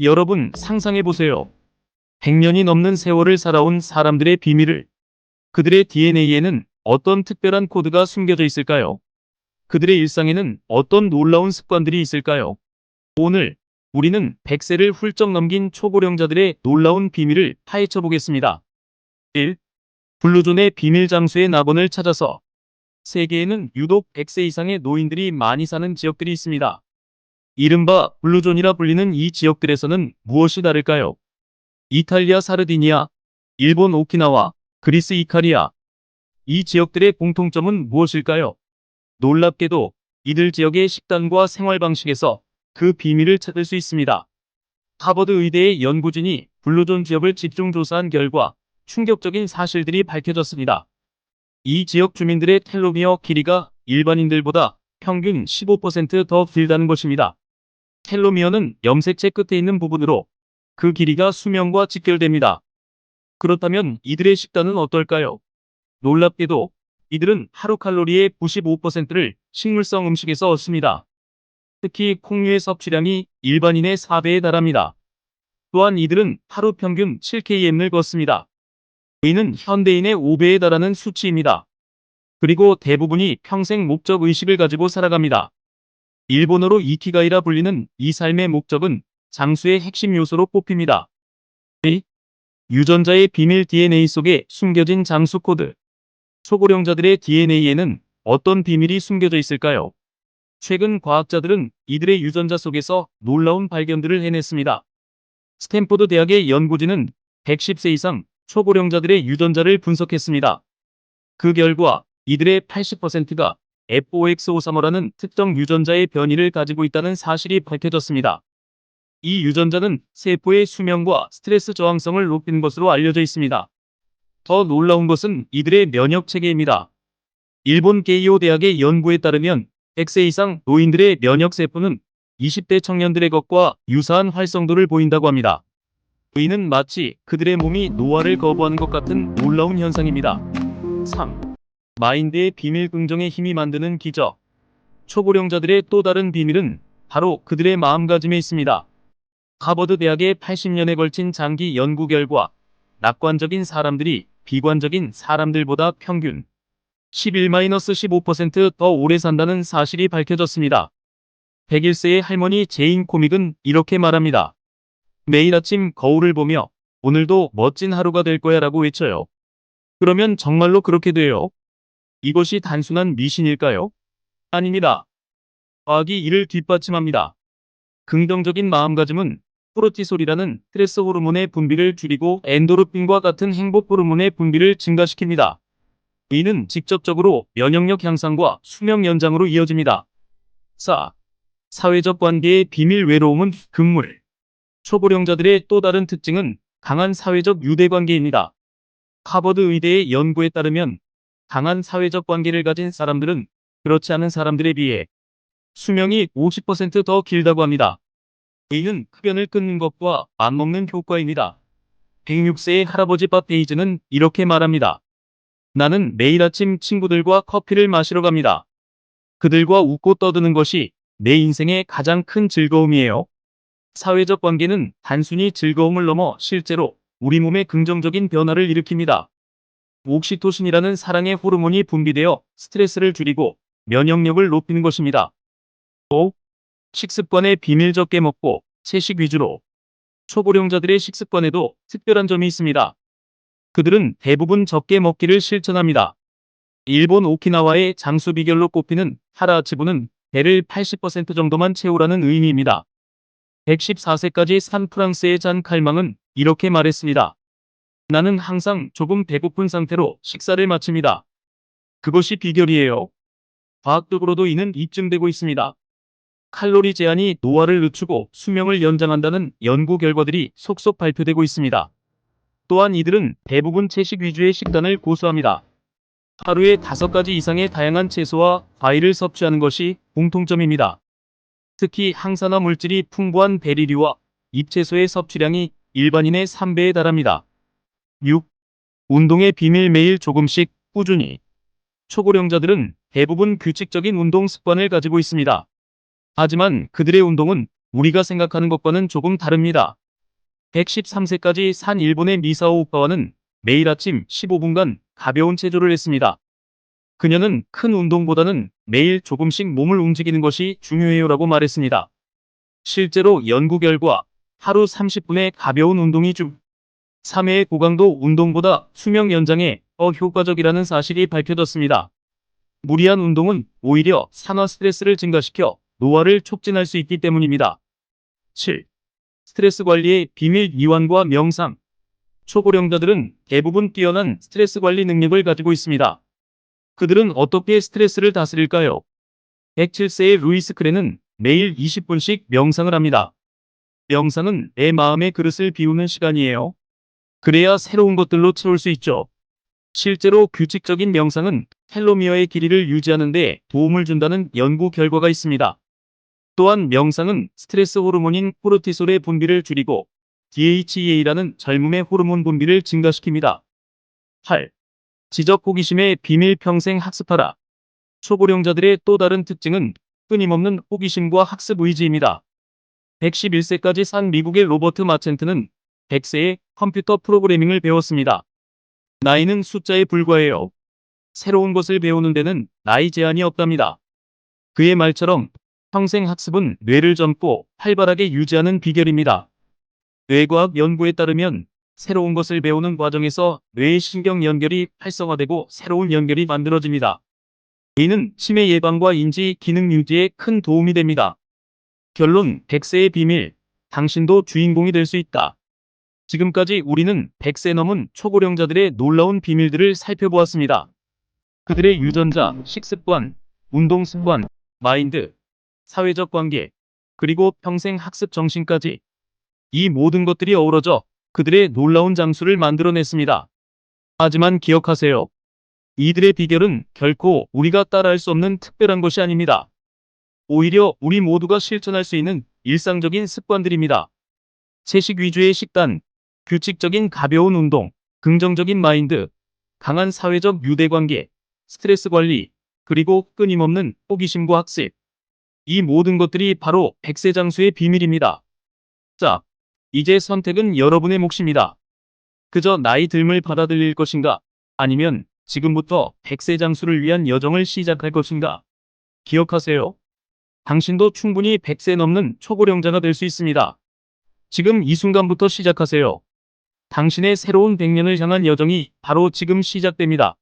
여러분 상상해보세요. 100년이 넘는 세월을 살아온 사람들의 비밀을 그들의 DNA에는 어떤 특별한 코드가 숨겨져 있을까요? 그들의 일상에는 어떤 놀라운 습관들이 있을까요? 오늘 우리는 100세를 훌쩍 넘긴 초고령자들의 놀라운 비밀을 파헤쳐 보겠습니다. 1. 블루존의 비밀 장소의 낙원을 찾아서 세계에는 유독 100세 이상의 노인들이 많이 사는 지역들이 있습니다. 이른바 블루존이라 불리는 이 지역들에서는 무엇이 다를까요? 이탈리아 사르디니아, 일본 오키나와, 그리스 이카리아. 이 지역들의 공통점은 무엇일까요? 놀랍게도 이들 지역의 식단과 생활 방식에서 그 비밀을 찾을 수 있습니다. 하버드 의대의 연구진이 블루존 지역을 집중 조사한 결과 충격적인 사실들이 밝혀졌습니다. 이 지역 주민들의 텔로미어 길이가 일반인들보다 평균 15%더 길다는 것입니다. 텔로미어는 염색체 끝에 있는 부분으로 그 길이가 수명과 직결됩니다. 그렇다면 이들의 식단은 어떨까요? 놀랍게도 이들은 하루 칼로리의 95%를 식물성 음식에서 얻습니다. 특히 콩류의 섭취량이 일반인의 4배에 달합니다. 또한 이들은 하루 평균 7km을 걷습니다. 이는 현대인의 5배에 달하는 수치입니다. 그리고 대부분이 평생 목적 의식을 가지고 살아갑니다. 일본어로 이키가이라 불리는 이 삶의 목적은 장수의 핵심 요소로 꼽힙니다. 이 유전자의 비밀 DNA 속에 숨겨진 장수 코드. 초고령자들의 DNA에는 어떤 비밀이 숨겨져 있을까요? 최근 과학자들은 이들의 유전자 속에서 놀라운 발견들을 해냈습니다. 스탠포드 대학의 연구진은 110세 이상 초고령자들의 유전자를 분석했습니다. 그 결과 이들의 80%가 FOX535라는 특정 유전자의 변이를 가지고 있다는 사실이 밝혀졌습니다. 이 유전자는 세포의 수명과 스트레스 저항성을 높이는 것으로 알려져 있습니다. 더 놀라운 것은 이들의 면역 체계입니다. 일본 게이오 대학의 연구에 따르면 100세 이상 노인들의 면역 세포는 20대 청년들의 것과 유사한 활성도를 보인다고 합니다. 이는 마치 그들의 몸이 노화를 거부하는 것 같은 놀라운 현상입니다. 3. 마인드의 비밀 긍정의 힘이 만드는 기적. 초고령자들의 또 다른 비밀은 바로 그들의 마음가짐에 있습니다. 하버드 대학의 80년에 걸친 장기 연구 결과 낙관적인 사람들이 비관적인 사람들보다 평균 11-15%더 오래 산다는 사실이 밝혀졌습니다. 101세의 할머니 제인 코믹은 이렇게 말합니다. 매일 아침 거울을 보며 오늘도 멋진 하루가 될 거야 라고 외쳐요. 그러면 정말로 그렇게 돼요? 이것이 단순한 미신일까요? 아닙니다. 과학이 이를 뒷받침합니다. 긍정적인 마음가짐은 프로티솔이라는 스트레스 호르몬의 분비를 줄이고 엔도르핀과 같은 행복 호르몬의 분비를 증가시킵니다. 이는 직접적으로 면역력 향상과 수명 연장으로 이어집니다. 4. 사회적 관계의 비밀 외로움은 금물. 초고령자들의 또 다른 특징은 강한 사회적 유대 관계입니다. 하버드 의대의 연구에 따르면 강한 사회적 관계를 가진 사람들은 그렇지 않은 사람들에 비해 수명이 50%더 길다고 합니다. 이는 흡연을 끊는 것과 안 먹는 효과입니다. 106세의 할아버지 밥 데이즈는 이렇게 말합니다. 나는 매일 아침 친구들과 커피를 마시러 갑니다. 그들과 웃고 떠드는 것이 내 인생의 가장 큰 즐거움이에요. 사회적 관계는 단순히 즐거움을 넘어 실제로 우리 몸에 긍정적인 변화를 일으킵니다. 옥시토신이라는 사랑의 호르몬이 분비되어 스트레스를 줄이고 면역력을 높이는 것입니다. 5. 식습관에 비밀 적게 먹고 채식 위주로 초고령자들의 식습관에도 특별한 점이 있습니다. 그들은 대부분 적게 먹기를 실천합니다. 일본 오키나와의 장수 비결로 꼽히는 하라치부는 배를 80% 정도만 채우라는 의미입니다. 114세까지 산 프랑스의 잔 칼망은 이렇게 말했습니다. 나는 항상 조금 배고픈 상태로 식사를 마칩니다. 그것이 비결이에요. 과학적으로도 이는 입증되고 있습니다. 칼로리 제한이 노화를 늦추고 수명을 연장한다는 연구 결과들이 속속 발표되고 있습니다. 또한 이들은 대부분 채식 위주의 식단을 고수합니다. 하루에 5가지 이상의 다양한 채소와 과일을 섭취하는 것이 공통점입니다. 특히 항산화 물질이 풍부한 베리류와 잎채소의 섭취량이 일반인의 3배에 달합니다. 6. 운동의 비밀 매일 조금씩 꾸준히. 초고령자들은 대부분 규칙적인 운동 습관을 가지고 있습니다. 하지만 그들의 운동은 우리가 생각하는 것과는 조금 다릅니다. 113세까지 산 일본의 미사오 오빠와는 매일 아침 15분간 가벼운 체조를 했습니다. 그녀는 큰 운동보다는 매일 조금씩 몸을 움직이는 것이 중요해요 라고 말했습니다. 실제로 연구 결과 하루 30분의 가벼운 운동이 중 3회의 고강도 운동보다 수명 연장에 더 효과적이라는 사실이 밝혀졌습니다. 무리한 운동은 오히려 산화 스트레스를 증가시켜 노화를 촉진할 수 있기 때문입니다. 7. 스트레스 관리의 비밀 이완과 명상. 초고령자들은 대부분 뛰어난 스트레스 관리 능력을 가지고 있습니다. 그들은 어떻게 스트레스를 다스릴까요? 107세의 루이스 크레는 매일 20분씩 명상을 합니다. 명상은 내 마음의 그릇을 비우는 시간이에요. 그래야 새로운 것들로 채울 수 있죠. 실제로 규칙적인 명상은 텔로미어의 길이를 유지하는 데 도움을 준다는 연구 결과가 있습니다. 또한 명상은 스트레스 호르몬인 코르티솔의 분비를 줄이고 DHEA라는 젊음의 호르몬 분비를 증가시킵니다. 8. 지적 호기심의 비밀 평생 학습하라. 초고령자들의 또 다른 특징은 끊임없는 호기심과 학습 의지입니다. 111세까지 산 미국의 로버트 마첸트는 100세에 컴퓨터 프로그래밍을 배웠습니다. 나이는 숫자에 불과해요. 새로운 것을 배우는 데는 나이 제한이 없답니다. 그의 말처럼 평생 학습은 뇌를 젊고 활발하게 유지하는 비결입니다. 뇌과학 연구에 따르면 새로운 것을 배우는 과정에서 뇌의 신경 연결이 활성화되고 새로운 연결이 만들어집니다. 이는 치매 예방과 인지 기능 유지에 큰 도움이 됩니다. 결론 100세의 비밀. 당신도 주인공이 될 수 있다. 지금까지 우리는 100세 넘은 초고령자들의 놀라운 비밀들을 살펴보았습니다. 그들의 유전자, 식습관, 운동 습관, 마인드, 사회적 관계, 그리고 평생 학습 정신까지 이 모든 것들이 어우러져 그들의 놀라운 장수를 만들어냈습니다. 하지만 기억하세요. 이들의 비결은 결코 우리가 따라할 수 없는 특별한 것이 아닙니다. 오히려 우리 모두가 실천할 수 있는 일상적인 습관들입니다. 채식 위주의 식단, 규칙적인 가벼운 운동, 긍정적인 마인드, 강한 사회적 유대관계, 스트레스 관리, 그리고 끊임없는 호기심과 학습. 이 모든 것들이 바로 백세 장수의 비밀입니다. 자, 이제 선택은 여러분의 몫입니다. 그저 나이 듦을 받아들일 것인가? 아니면 지금부터 백세 장수를 위한 여정을 시작할 것인가? 기억하세요. 당신도 충분히 100세 넘는 초고령자가 될 수 있습니다. 지금 이 순간부터 시작하세요. 당신의 새로운 100년을 향한 여정이 바로 지금 시작됩니다.